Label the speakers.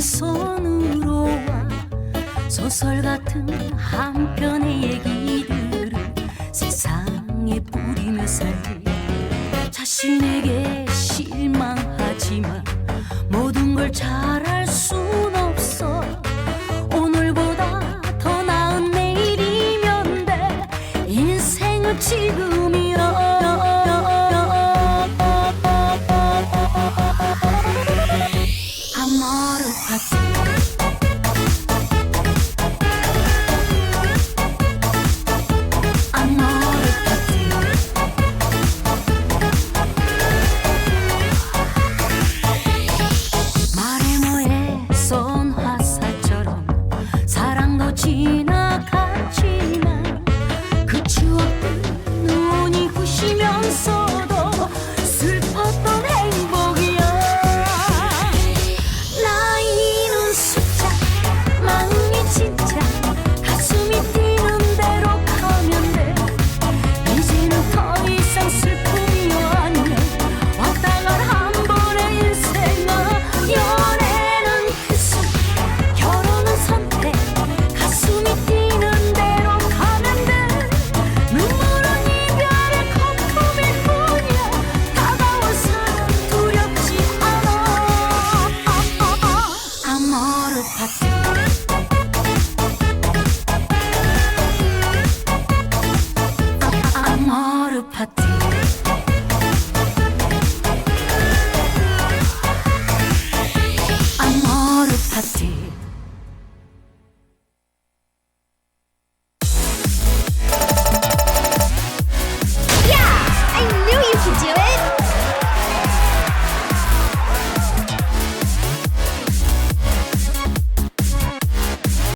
Speaker 1: 왼손으로 와. 소설 같은 한 편의 얘기들을 세상에 뿌리며 살지. 자신에게 실망하지만 모든 걸 잘할 순 없어. 오늘보다 더 나은 내일이면 돼. 인생은 지금 assim.